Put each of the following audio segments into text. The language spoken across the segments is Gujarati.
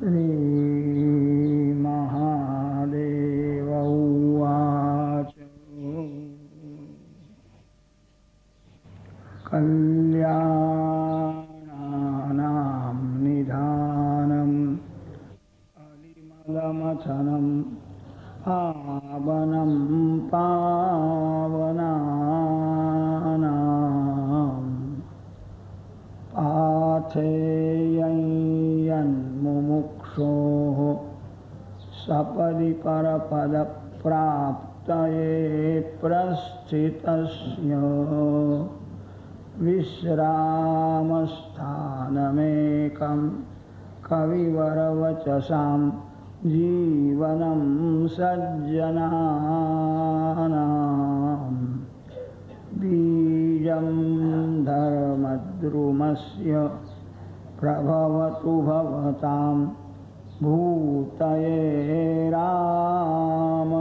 the प्रस्थितस्य विश्रामस्थानमेकं कविवरवचसां जीवनं सज्जनानाम् बीजं धर्मद्रुमस्य प्रभवतु भवतां भूतये रामनाम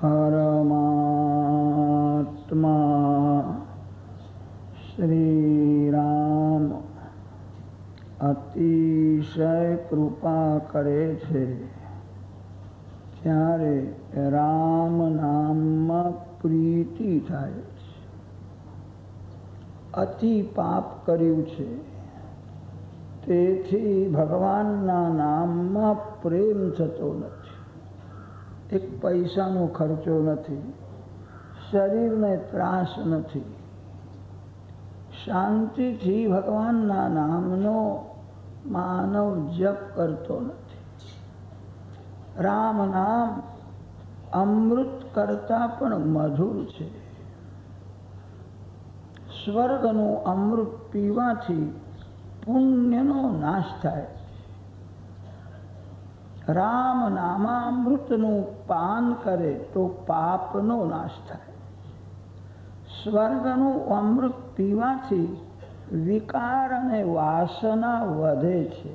પરમાત્મા શ્રીરામ અતિશય કૃપા કરે છે ત્યારે રામ નામમાં પ્રીતિ થાય છે અતિ પાપ કર્યું છે તેથી ભગવાનના નામમાં પ્રેમ થતો નથી એક પૈસાનો ખર્ચો નથી. શરીરને ત્રાસ નથી. શાંતિથી ભગવાનના નામનો માનવ જપ કરતો નથી. રામ નામ અમૃત કરતા પણ મધુર છે. સ્વર્ગનું અમૃત પીવાથી પુણ્યનો નાશ થાય રામ નામામૃતનું પાન કરે તો પાપનો નાશ થાય. સ્વર્ગનું અમૃત પીવાથી વિકાર અને વાસના વધે છે.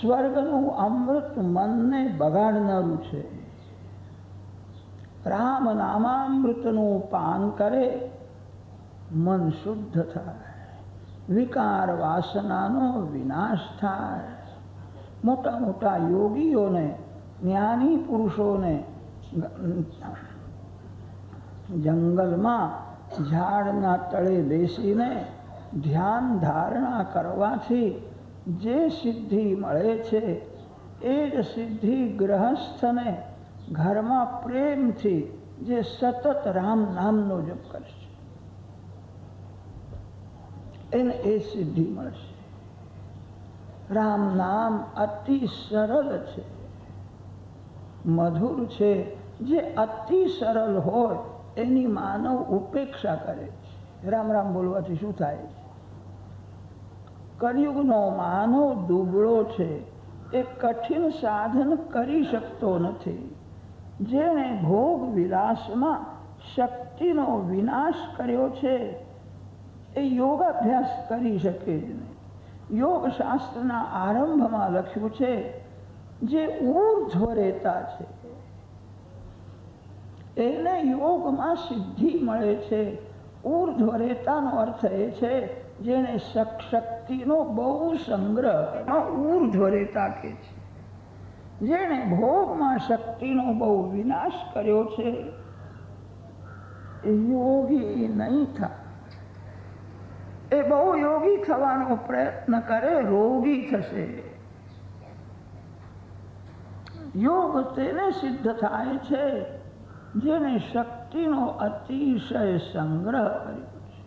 સ્વર્ગનું અમૃત મનને બગાડનારું છે. રામ નામામૃતનું પાન કરે, મન શુદ્ધ થાય. વિકાર વાસનાનો વિનાશ થાય. મોટા મોટા યોગીઓને, જ્ઞાની પુરુષોને, જંગલમાં, ઝાડના તળે બેસીને ધ્યાન ધારણા કરવાથી જે સિદ્ધિ મળે છે, એ જ સિદ્ધિ ગ્રહસ્થને ઘરમાં પ્રેમથી જે સતત રામ નામનો જપ કરશે એને એ સિદ્ધિ મળશે રામ નામ અતિ સરળ છે. મધુર છે જે અતિ સરળ હોય એની માનવ ઉપેક્ષા કરે છે. રામ રામ બોલવાથી શું થાય છે? કળિયુગનો માનવ દુબળો છે. એ કઠિન સાધન કરી શકતો નથી. જેણે ભોગ વિલાસમાં શક્તિનો વિનાશ કર્યો છે. એ યોગાભ્યાસ કરી શકે જ નહીં યોગ શાસ્ત્રના આરંભમાં લખ્યું છે, જે ઉર્ધ્વ રહેતા છે. એને યોગમાં સિદ્ધિ મળે છે. ઉર્ધ્વ રહેતાનો અર્થ એ છે, જેને શક્તિનો બહુ સંગ્રહ ઉર્ધ્વ રહેતા કે છે. જેણે ભોગમાં શક્તિનો બહુ વિનાશ કર્યો છે યોગી નહીં થાય એ બહુ યોગી થવાનો પ્રયત્ન કરે, રોગી થશે. યોગ તેને સિદ્ધ થાય છે, જેને શક્તિનો અતિશય સંગ્રહ કર્યો છે.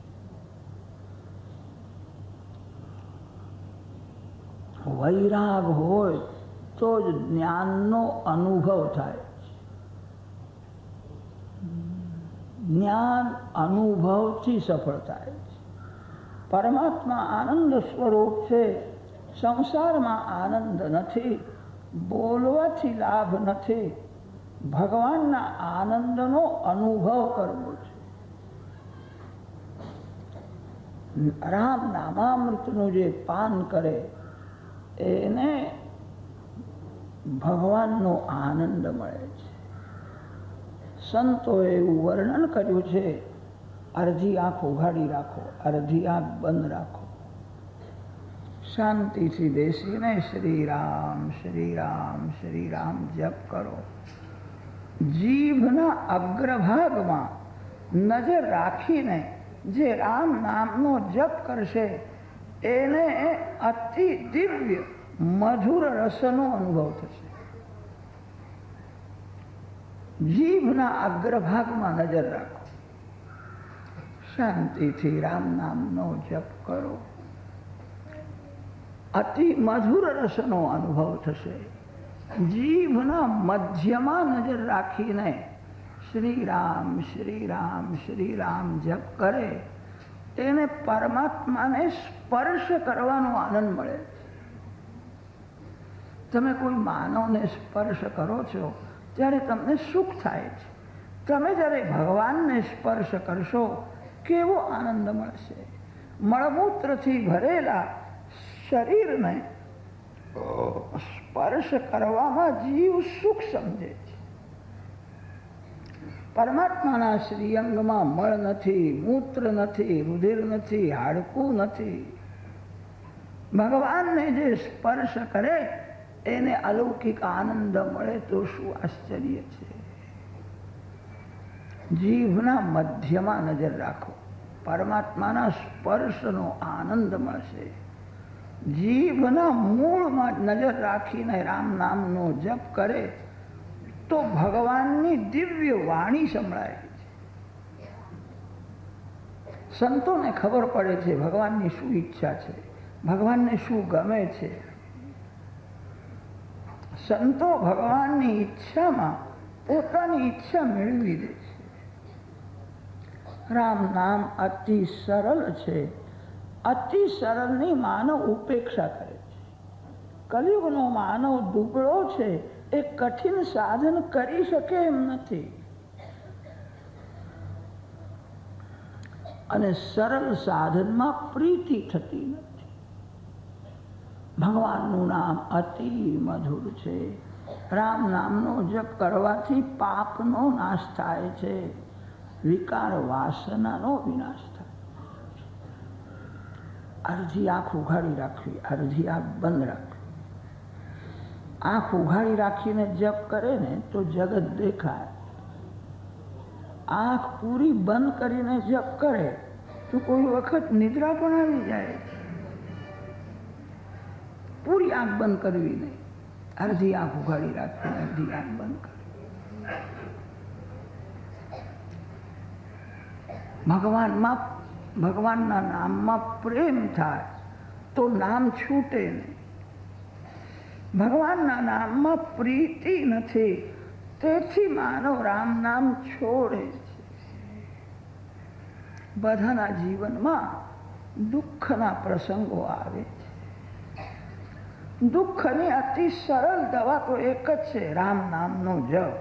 વૈરાગ હોય તો જ જ્ઞાનનો અનુભવ થાય જ્ઞાન અનુભવથી સફળ થાય પરમાત્મા આનંદ સ્વરૂપ છે. સંસારમાં આનંદ નથી, બોલવાથી લાભ નથી. ભગવાનના આનંદનો અનુભવ કરવો છે. રામ નામામૃતનું જે પાન કરે, એને ભગવાનનો આનંદ મળે છે. સંતોએ એવું વર્ણન કર્યું છે અડધી આંખ ઉઘાડી રાખો, અડધી આંખ બંધ રાખો. શાંતિથી બેસીને શ્રી રામ શ્રી રામ શ્રી રામ જપ કરો. જીભના અગ્રભાગમાં નજર રાખીને જે રામ નામનો જપ કરશે, એને અતિ દિવ્ય મધુર રસનો અનુભવ થશે. જીભના અગ્રભાગમાં નજર રાખો. શાંતિથી રામ નામનો જપ કરો. અતિ મધુર રસનો અનુભવ થશે. જીભના મધ્યમાં નજર રાખીને શ્રી રામ શ્રી રામ શ્રી રામ જપ કરે. તેને પરમાત્માને સ્પર્શ કરવાનો આનંદ મળે તમે કોઈ માનવને સ્પર્શ કરો છો, ત્યારે તમને સુખ થાય છે. તમે જ્યારે ભગવાનને સ્પર્શ કરશો કેવો આનંદ મળશે? મળમૂત્રથી ભરેલા શરીરને સ્પર્શ કરવામાં જીવ સુખ સમજે છે. પરમાત્માના શ્રીઅંગમાં મળ નથી, મૂત્ર નથી, રુધિર નથી, હાડકું નથી. ભગવાનને જે સ્પર્શ કરે, એને અલૌકિક આનંદ મળે તો શું આશ્ચર્ય છે? જીભના મધ્યમાં નજર રાખો. પરમાત્માના સ્પર્શનો આનંદ મળશે. જીભના મૂળમાં નજર રાખીને રામ નામનો જપ કરે તો ભગવાનની દિવ્ય વાણી સંભળાય છે. સંતોને ખબર પડે છે ભગવાનની શું ઈચ્છા છે. ભગવાનને શું ગમે છે. સંતો ભગવાનની ઈચ્છામાં પોતાની ઈચ્છા મેળવી દે છે. રામ નામ અતિ સરળ છે. અતિ સરળની માનવ ઉપેક્ષા કરે છે. કલયુગનો માનવ દુબળો છે એ કઠિન સાધન કરી શકે એમ નથી. અને સરળ સાધનમાં પ્રીતિ થતી નથી. ભગવાનનું નામ અતિ મધુર છે. રામ નામનો જપ કરવાથી પાપનો નાશ થાય છે. વિકાર વાસનાનો વિનાશ થાય. અડધી આંખ ઉઘાડી રાખવી અડધી આંખ બંધ રાખવી. આંખ ઉઘાડી રાખીને જપ કરે ને તો જગત દેખાય. આંખ પૂરી બંધ કરીને જપ કરે તો કોઈ વખત નિદ્રા પણ આવી જાય. પૂરી આંખ બંધ કરવી નહીં. અડધી આંખ ઉઘાડી રાખવી અડધી આંખ બંધ કરવી. ભગવાનમાં ભગવાનના નામમાં પ્રેમ થાય તો નામ છૂટે નહીં. ભગવાનના નામમાં પ્રીતિ નથી, તેથી માનવ રામ નામ છોડે છે. બધાના જીવનમાં દુઃખના પ્રસંગો આવે છે. દુઃખની અતિ સરળ દવા તો એક જ છે, રામ નામનો જપ.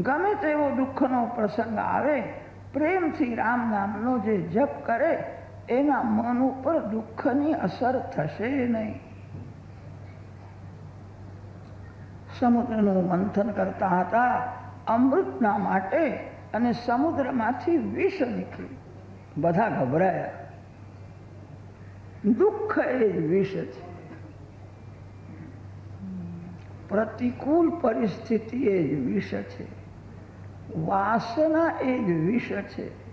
ગમે તેવો દુઃખનો પ્રસંગ આવે પ્રેમથી રામ નામનો જે જપ કરે, એના મન ઉપર દુઃખની અસર થશે નહીં. સમુદ્રનું મંથન કરતા હતા, અમૃતના માટે અને સમુદ્રમાંથી વિષ નીકળ્યું બધા ગભરાયા. દુઃખ એ જ વિષ છે. પ્રતિકૂળ પરિસ્થિતિ એ જ વિષ છે. વાસના એ જ વિષ છે.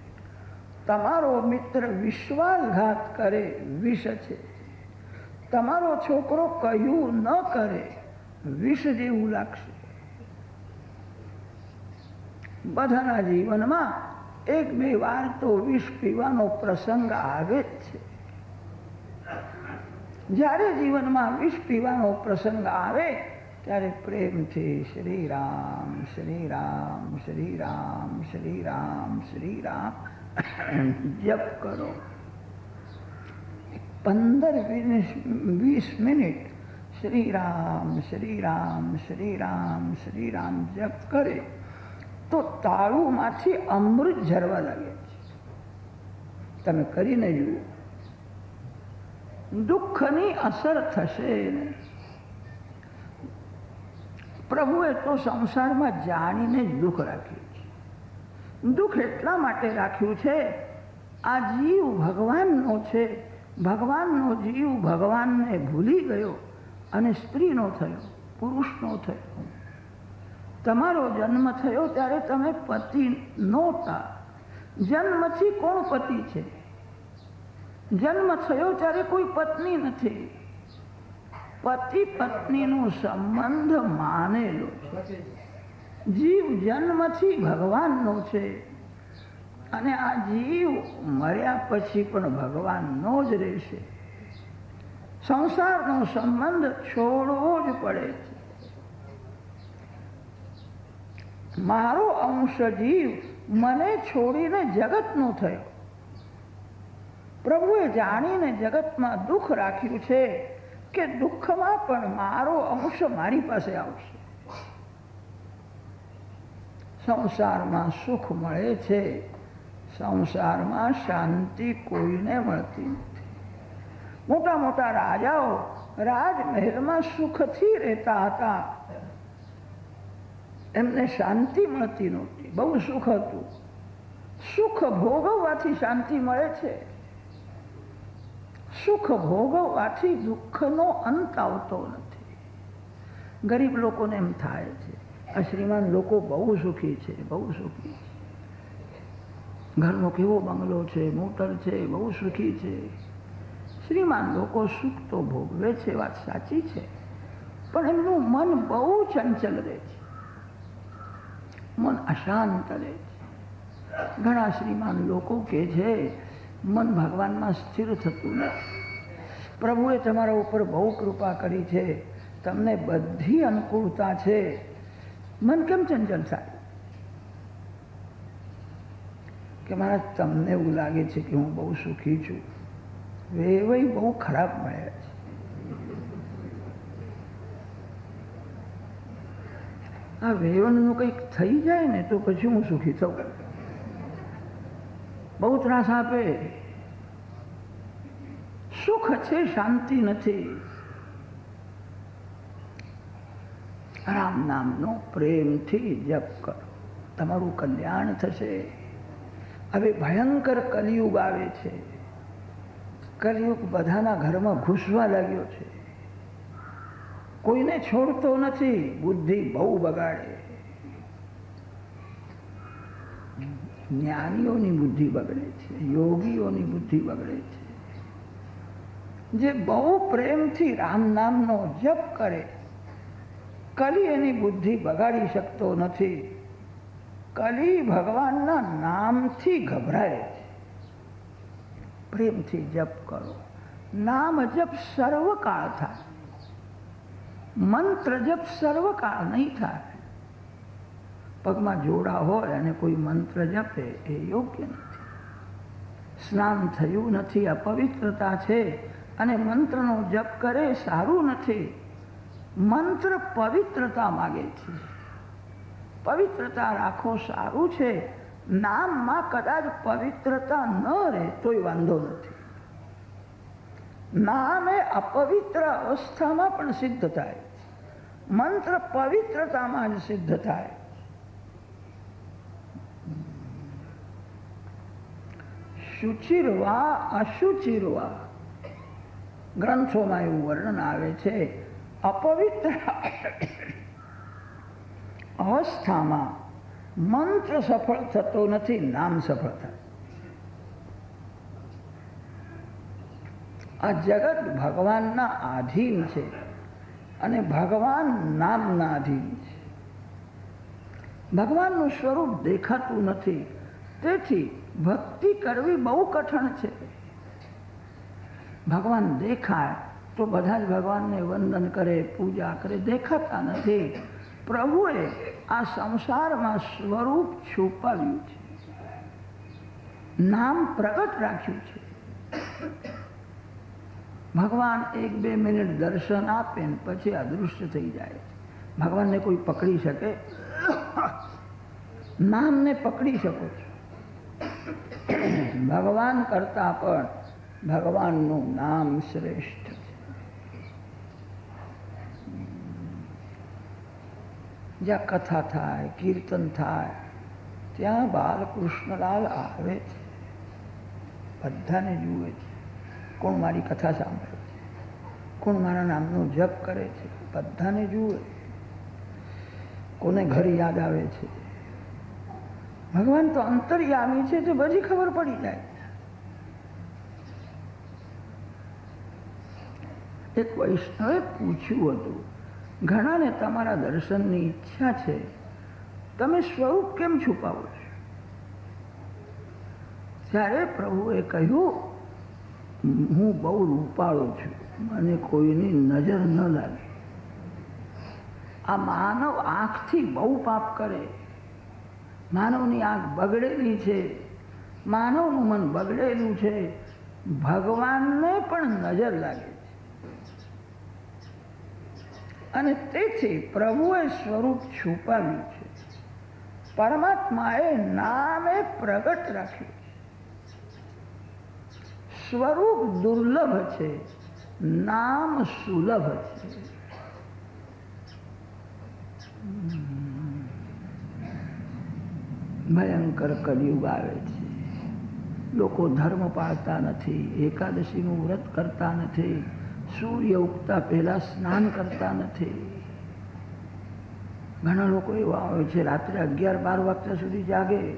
તમારો મિત્ર વિશ્વાસઘાત કરે વિષ છે. તમારો છોકરો કહ્યું ન કરે વિષ જેવું લાગશે. બધાના જીવનમાં એક બે વાર તો વિષ પીવાનો પ્રસંગ આવે જ છે. જ્યારે જીવનમાં વિષ પીવાનો પ્રસંગ આવે ત્યારે પ્રેમથી શ્રી રામ શ્રી રામ શ્રી રામ શ્રી રામ શ્રી રામ જપ કરો. પંદર વીસ મિનિટ શ્રી રામ શ્રી રામ શ્રી રામ શ્રી રામ જપ કરે તો તાળુમાંથી અમૃત ઝરવા લાગે છે. તમે કરીને જુઓ. દુઃખની અસર થશે નહીં. પ્રભુએ તો સંસારમાં જાણીને દુઃખ રાખ્યું છે. દુઃખ એટલા માટે રાખ્યું છે, આ જીવ ભગવાનનો છે, ભગવાનનો જીવ ભગવાનને ભૂલી ગયો અને સ્ત્રીનો થયો, પુરુષનો થયો. તમારો જન્મ થયો ત્યારે તમે પતિ નહોતા. જન્મથી કોણ પતિ છે? જન્મ થયો ત્યારે કોઈ પત્ની નથી. પતિ પત્નીનો સંબંધ માનેલો છે. જીવ જન્મથી ભગવાનનો છે. અને આ જીવ મર્યા પછી પણ ભગવાનનો જ રહેશે. સંસારનો સંબંધ છોડવો જ પડે છે. મારો અંશ જીવ મને છોડીને જગતનો થયો. પ્રભુએ જાણીને જગતમાં દુઃખ રાખ્યું છે. કે દુઃખમાં પણ મારો અંશ મારી પાસે આવશે. સંસારમાં સુખ મળે છે, સંસારમાં શાંતિ કોઈને મળતી નથી. મોટા મોટા રાજાઓ રાજમહેલમાં સુખથી રહેતા હતા. એમને શાંતિ મળતી નહોતી, બહુ સુખ હતું. સુખ ભોગવવાથી શાંતિ મળે છે. સુખ ભોગવવાથી દુઃખનો અંત આવતો નથી. ગરીબ લોકોને એમ થાય છે, આ શ્રીમાન લોકો બહુ સુખી છે, બહુ સુખી છે. ઘરનો કેવો બંગલો છે, મોટર છે, બહુ સુખી છે. શ્રીમાન લોકો સુખ તો ભોગવે છે, વાત સાચી છે, પણ એમનું મન બહુ ચંચલ રહે છે. મન અશાંત રહે છે. ઘણા શ્રીમાન લોકો કે છે, મન ભગવાનમાં સ્થિર થતું નથી. પ્રભુએ તમારા ઉપર બહુ કૃપા કરી છે. તમને બધી અનુકૂળતા છે. મન કેમ ચંચલ થાય? કે મારા તમને એવું લાગે છે કે હું બહુ સુખી છું. વેવાઈ બહુ ખરાબ મળ્યા છે. આ વેવનનું કંઈક થઈ જાય ને તો પછી હું સુખી થઉં. બહુ ત્રાસ આપે. સુખ છે, શાંતિ નથી. રામ નામનો પ્રેમથી જપ કરો. તમારું કલ્યાણ થશે. હવે ભયંકર કલિયુગ આવે છે. કલિયુગ બધાના ઘરમાં ઘૂસવા લાગ્યો છે. કોઈને છોડતો નથી, બુદ્ધિ બહુ બગાડે. જ્ઞાનીઓની બુદ્ધિ બગડે છે, યોગીઓની બુદ્ધિ બગડે છે. જે બહુ પ્રેમથી રામ નામનો જપ કરે, કલી એની બુદ્ધિ બગાડી શકતો નથી. કલી ભગવાનના નામથી ગભરાય છે. પ્રેમથી જપ કરો. નામ જપ સર્વકાળ થાય. મંત્ર જપ સર્વકાળ નહીં થાય. પગમાં જોડા હોય અને કોઈ મંત્ર જપે એ યોગ્ય નથી. સ્નાન થયું નથી, અપવિત્રતા છે. અને મંત્રનો જપ કરે સારું નથી. મંત્ર પવિત્રતા માગે છે. પવિત્રતા રાખો, સારું છે. નામમાં કદાચ પવિત્રતા ન રહે તોય વાંધો નથી. નામ અપવિત્ર અવસ્થામાં પણ સિદ્ધ થાય. મંત્ર પવિત્રતામાં જ સિદ્ધ થાય. શુચિરવા અશુચિરવા. ગ્રંથોમાં એવું વર્ણન આવે છે. અપવિત્ર અવસ્થામાં મંત્ર સફળ થતો નથી, નામ સફળ થાય. આ જગત ભગવાનના આધીન છે અને ભગવાન નામના આધીન છે. ભગવાનનું સ્વરૂપ દેખાતું નથી. તેથી ભક્તિ કરવી બહુ કઠણ છે. ભગવાન દેખાય તો બધા જ ભગવાનને વંદન કરે, પૂજા કરે, દેખાતા નથી. પ્રભુએ આ સંસારમાં સ્વરૂપ છુપાવ્યું છે. નામ પ્રગટ રાખ્યું છે. ભગવાન એક બે મિનિટ દર્શન આપે ને પછી અદૃશ્ય થઈ જાય ભગવાનને કોઈ પકડી શકે? નામને પકડી શકો છો. ભગવાન કરતા પણ ભગવાનનું નામ શ્રેષ્ઠ છે જ્યાં કથા થાય કીર્તન થાય ત્યાં બાલકૃષ્ણલાલ આવે છે બધાને જુએ છે કોણ મારી કથા સાંભળે છે કોણ મારા નામનો જપ કરે છે બધાને જુએ કોને ઘર યાદ આવે છે ભગવાન તો અંતર્યામી છે તો બધી ખબર પડી જાય એક વૈષ્ણવે પૂછ્યું હતું, ઘણાને તમારા દર્શનની ઈચ્છા છે, તમે સ્વરૂપ કેમ છુપાવો છો? ત્યારે પ્રભુએ કહ્યું, હું બહુ રૂપાળો છું, મને કોઈની નજર ન લાગે. આ માનવ આંખથી બહુ પાપ કરે. માનવની આંખ બગડેલી છે, માનવનું મન બગડેલું છે, ભગવાનને પણ નજર લાગે છે અને તેથી પ્રભુએ સ્વરૂપ છુપાવ્યું છે. પરમાત્માએ નામે પ્રગટ રાખ્યું છે. સ્વરૂપ દુર્લભ છે, નામ સુલભ છે. ભયંકર કલયુગ આવે છે. લોકો ધર્મ પાળતા નથી, એકાદશીનું વ્રત કરતા નથી. સૂર્ય ઉગતા પહેલા સ્નાન કરતા નથી. ઘણા લોકો એવા હોય છે, રાત્રે અગિયાર બાર વાગ્યા સુધી જાગે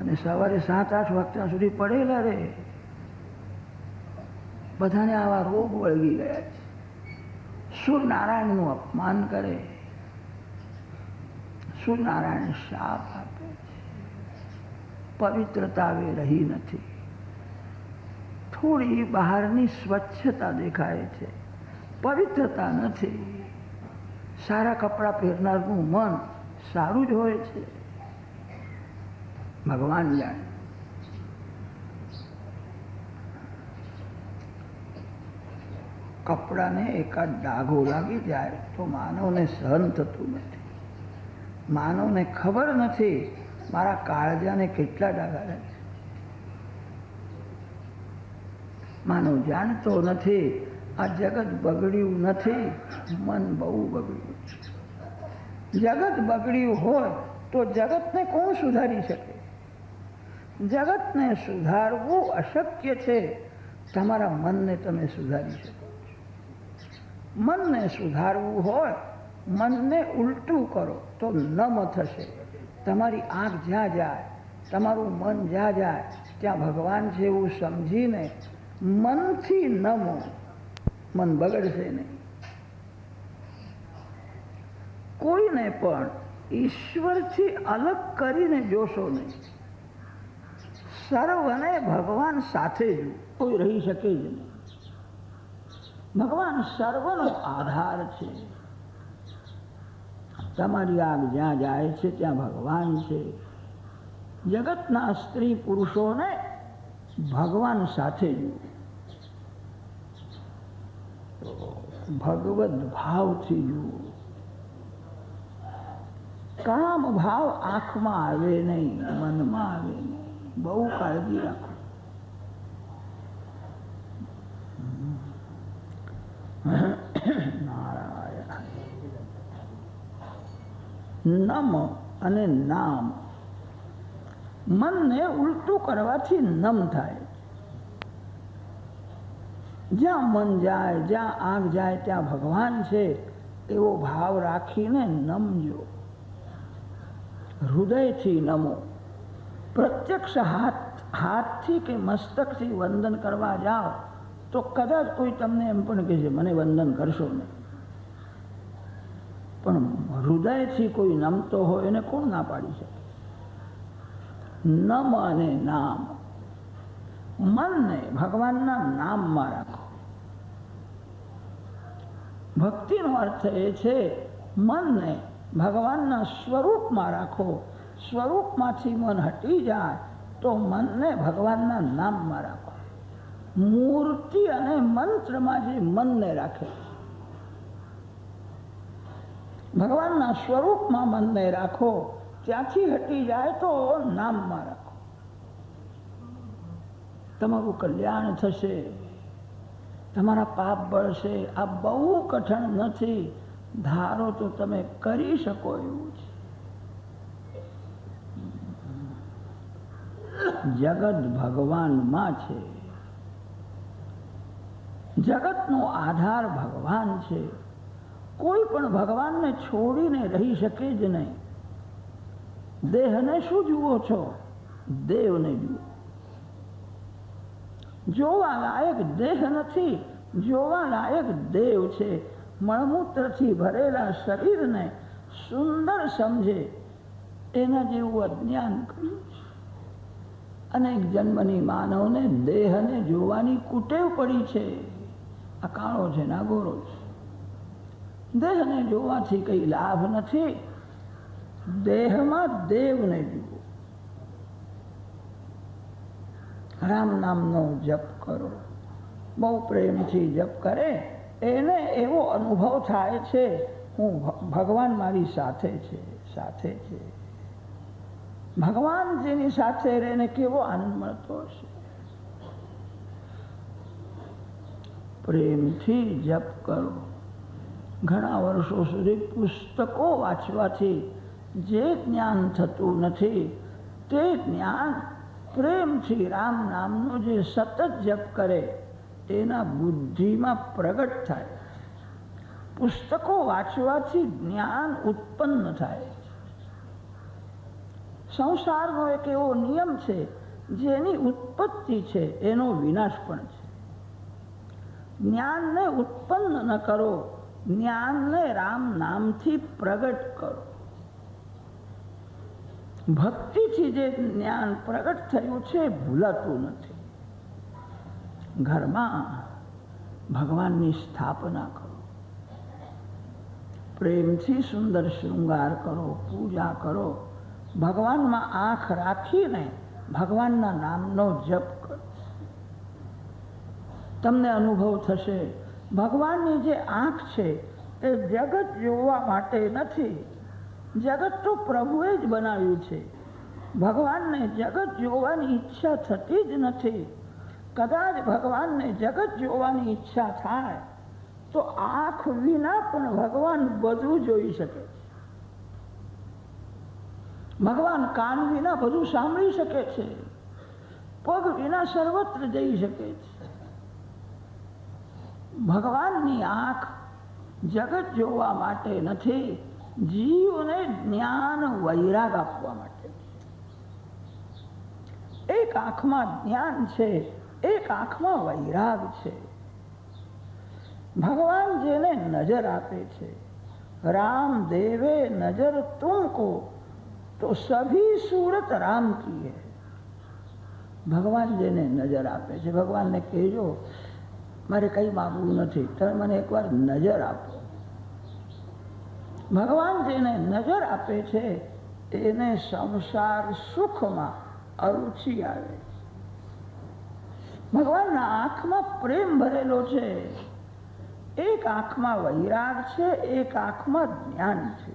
અને સવારે સાત આઠ વાગ્યા સુધી પડેલા રહે. બધાને આવા રોગ વળગી ગયા છે. સૂર્યનારાયણનું અપમાન કરે. સૂર્યનારાયણ શાપ આપે પવિત્રતા હવે રહી નથી. થોડી બહારની સ્વચ્છતા દેખાય છે. પવિત્રતા નથી. સારા કપડાં પહેરનારનું મન સારું જ હોય છે. ભગવાન જાણે. કપડાને એકાદ ડાઘો લાગી જાય તો માનવને સહન થતું નથી. માનવને ખબર નથી મારા કાળજાને કેટલા ડાઘા લાગે માનવ જાણતો નથી. આ જગત બગડ્યું નથી. મન બહુ બગડ્યું જગત બગડ્યું હોય તો જગતને કોણ સુધારી શકે? જગતને સુધારવું અશક્ય છે. તમારા મનને તમે સુધારી શકો મનને સુધારવું હોય, મનને ઉલટું કરો તો નમ થશે. તમારી આંખ જ્યાં જાય, તમારું મન જ્યાં જાય, ત્યાં ભગવાન છે એવું સમજીને મનથી નમો. મન બગડશે નહીં. કોઈને પણ ઈશ્વરથી અલગ કરીને જોશો નહીં. સર્વને ભગવાન સાથે જ કોઈ રહી શકે જ નહીં. ભગવાન સર્વનો આધાર છે. તમારી આગ જ્યાં જાય છે, ત્યાં ભગવાન છે. જગતના સ્ત્રી પુરુષોને ભગવાન સાથે જુઓ ભગવદ ભાવથી જુઓ. કામ ભાવ આંખમાં આવે નહીં, મનમાં આવે નહીં. બહુ કાળજી રાખો. નમ અને નામ. મનને ઉલટું કરવાથી નમ થાય. જ્યાં મન જાય, જ્યાં આંખ જાય, ત્યાં ભગવાન છે, એવો ભાવ રાખીને નમજો. હૃદયથી નમો. પ્રત્યક્ષ હાથ, હાથથી કે મસ્તકથી વંદન કરવા જાઓ, તો કદાચ કોઈ તમને એમ પણ કહે મને વંદન કરશો નહીં. પણ હૃદયથી કોઈ નમતો હોય, એને કોણ ના પાડી શકે? નમ અને નામ. મનને, ભગવાનના નામમાં રાખો. ભક્તિનો અર્થ એ છે, મનને ભગવાનના સ્વરૂપમાં રાખો. સ્વરૂપમાંથી મન હટી જાય, તો મનને ભગવાનના નામમાં રાખો. મૂર્તિ અને મંત્રમાં જે મનને રાખે. ભગવાનના સ્વરૂપમાં મનને રાખો. ત્યાંથી હટી જાય તો નામમાં રાખો. તમારું કલ્યાણ થશે. તમારા પાપ બળશે. આ બહુ કઠણ નથી. ધારો તો તમે કરી શકો એવું છે જગત ભગવાનમાં છે. જગતનો આધાર ભગવાન છે. કોઈ પણ ભગવાનને છોડીને રહી શકે જ નહીં. દેહને શું જુઓ છો? દેવને જુઓ. જોવા લાયક દેહ નથી જોવા લાયક દેવ છે. મળમૂત્રથી ભરેલા શરીરને સુંદર સમજે. એના જેવું અજ્ઞાન કર્યું છે. અનેક જન્મની માનવને દેહને જોવાની કુટેવ પડી છે. આ કાળો છે ના ગોરો છે. દેહને જોવાથી કઈ લાભ નથી. દેહમાં દેવને જુઓ. રામ નામનો જપ કરો. બહુ પ્રેમથી જપ કરે. એને એવો અનુભવ થાય છે, હું ભગવાન મારી સાથે છે સાથે છે. ભગવાન સાથે રહીને કેવો આનંદ મળતો હશે? પ્રેમથી જપ કરો. ઘણા વર્ષો સુધી પુસ્તકો વાંચવાથી જે જ્ઞાન થતું નથી, તે જ્ઞાન પ્રેમથી રામ નામનો જે સતત જપ કરે, તેના બુદ્ધિમાં પ્રગટ થાય. પુસ્તકો વાંચવાથી જ્ઞાન ઉત્પન્ન થાય. સંસારનો એક એવો નિયમ છે, જેની ઉત્પત્તિ છે, એનો વિનાશ પણ છે. જ્ઞાનને ઉત્પન્ન ન કરો, જ્ઞાનને રામ નામથી પ્રગટ કરો. ભક્તિથી જે જ્ઞાન પ્રગટ થયું છે, ભૂલાતું નથી. ઘરમાં ભગવાનની સ્થાપના કરો. પ્રેમથી સુંદર શૃંગાર કરો, પૂજા કરો. ભગવાનમાં આંખ રાખીને ભગવાનના નામનો જપ કરો. તમને અનુભવ થશે, ભગવાનની જે આંખ છે, એ જગત જોવા માટે નથી જગત તો પ્રભુએ જ બનાવ્યું છે. ભગવાનને જગત જોવાની ઈચ્છા થતી જ નથી. કદાચ ભગવાનને જગત જોવાની ઈચ્છા થાય, તો આંખ વિના પણ ભગવાન બધું જોઈ શકે ભગવાન કાન વિના બધું સાંભળી શકે છે. પગ વિના સર્વત્ર જઈ શકે છે. ભગવાનની આંખ જગત જોવા માટે નથી. જીવને જ્ઞાન, વૈરાગ આપવા માટે. એક આંખમાં જ્ઞાન છે, એક આંખમાં વૈરાગ છે. ભગવાન જેને નજર આપે છે, રામ દેવે નજર તુમકો, તો સભી સુરત રામ કી હૈ ભગવાન જેને નજર આપે છે. ભગવાનને કહેજો, મારે કંઈ માગવું નથી. તમે મને એકવાર નજર આપો. ભગવાન જેને નજર આપે છે, એને સંસાર સુખમાં અરુચિ આવે ભગવાનના આંખમાં પ્રેમ ભરેલો છે. એક આંખમાં વૈરાગ છે, એક આંખમાં જ્ઞાન છે.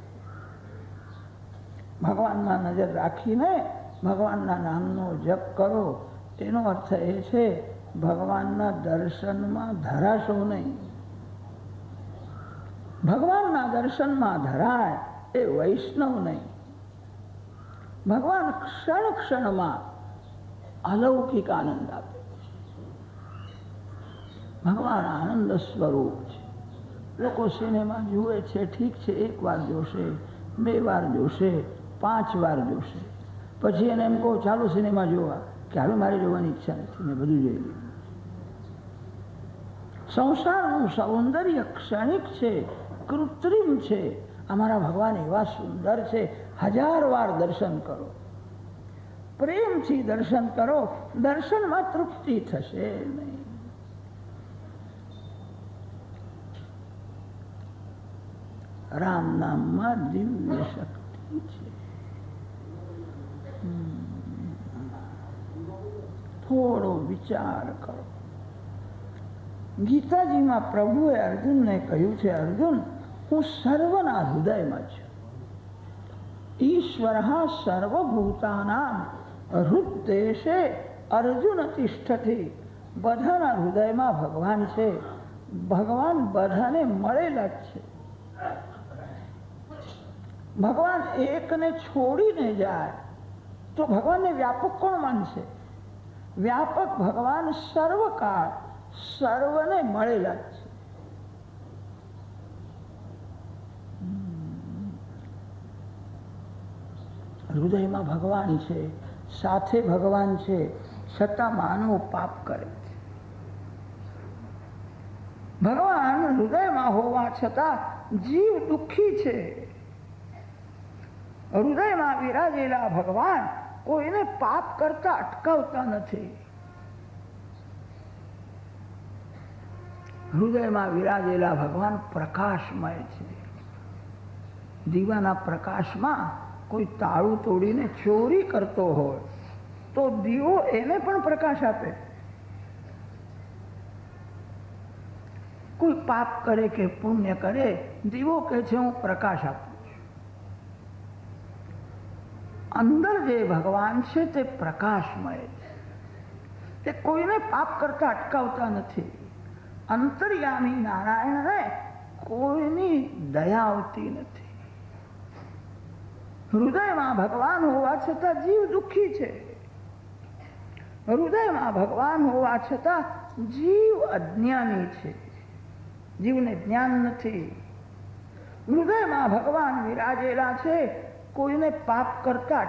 ભગવાનમાં નજર રાખીને ભગવાનના નામનો જપ કરો. તેનો અર્થ એ છે, ભગવાનના દર્શનમાં ધરાશો નહીં. ભગવાનના દર્શનમાં ધરાય એ વૈષ્ણવ નહીં. ભગવાન ક્ષણ ક્ષણમાં અલૌકિક આનંદ આપે ભગવાન આનંદ સ્વરૂપ છે. લોકો સિનેમા જુએ છે, ઠીક છે, એક વાર જોશે, બે વાર જોશે, પાંચ વાર જોશે. પછી એને એમ કહો, ચાલો સિનેમા જોવા. કે હવે મારે જોવાની ઈચ્છા નથી, મેં બધું જોઈ લીધું. સંસારનું સૌંદર્ય ક્ષણિક છે. કૃત્રિમ છે. અમારા ભગવાન એવા સુંદર છે. હજાર વાર દર્શન કરો. પ્રેમથી દર્શન કરો. દર્શનમાં તૃપ્તિ થશે નહીં. રામ નામમાં દિવ્ય શક્તિ છે. થોડો વિચાર કરો. ગીતાજીમાં પ્રભુએ અર્જુનને કહ્યું છે, અર્જુન હું સર્વના હૃદયમાં છું. ઈશ્વર સર્વભૂતાનામ હૃદેશે અર્જુન તિષ્ઠથી બધાના હૃદયમાં ભગવાન છે. ભગવાન બધાને મળેલા જ છે. ભગવાન એકને છોડીને જાય તો ભગવાનને વ્યાપક કોણ માનશે? વ્યાપક ભગવાન સર્વકાળ સર્વને મળેલા જ છે હૃદયમાં ભગવાન છે, સાથે ભગવાન છે છતાં માનવ પાપ કરે છે. ભગવાન હૃદયમાં હોવા છતાં જીવ દુઃખી છે. હૃદયમાં વિરાજેલા ભગવાન કોઈને પાપ કરતા અટકાવતા નથી. હૃદયમાં વિરાજેલા ભગવાન પ્રકાશમય છે. દીવાના પ્રકાશમાં કોઈ તાળું તોડીને ચોરી કરતો હોય, તો દીવો એને પણ પ્રકાશ આપે. કોઈ પાપ કરે કે પુણ્ય કરે, દીવો કે છે, હું પ્રકાશ આપું અંદર જે ભગવાન છે, તે પ્રકાશમય છે. તે કોઈને પાપ કરતા અટકાવતા નથી. અંતર્યામી નારાયણને કોઈની દયા આવતી નથી. હૃદયમાં ભગવાન હોવા છતાં જીવ દુઃખી છે. હૃદયમાં ભગવાન હોવા છતાં જીવ અજ્ઞાની છે. જીવને જ્ઞાન નથી. હૃદયમાં ભગવાન વિરાજેલા છે. કોઈને પાપ કરતા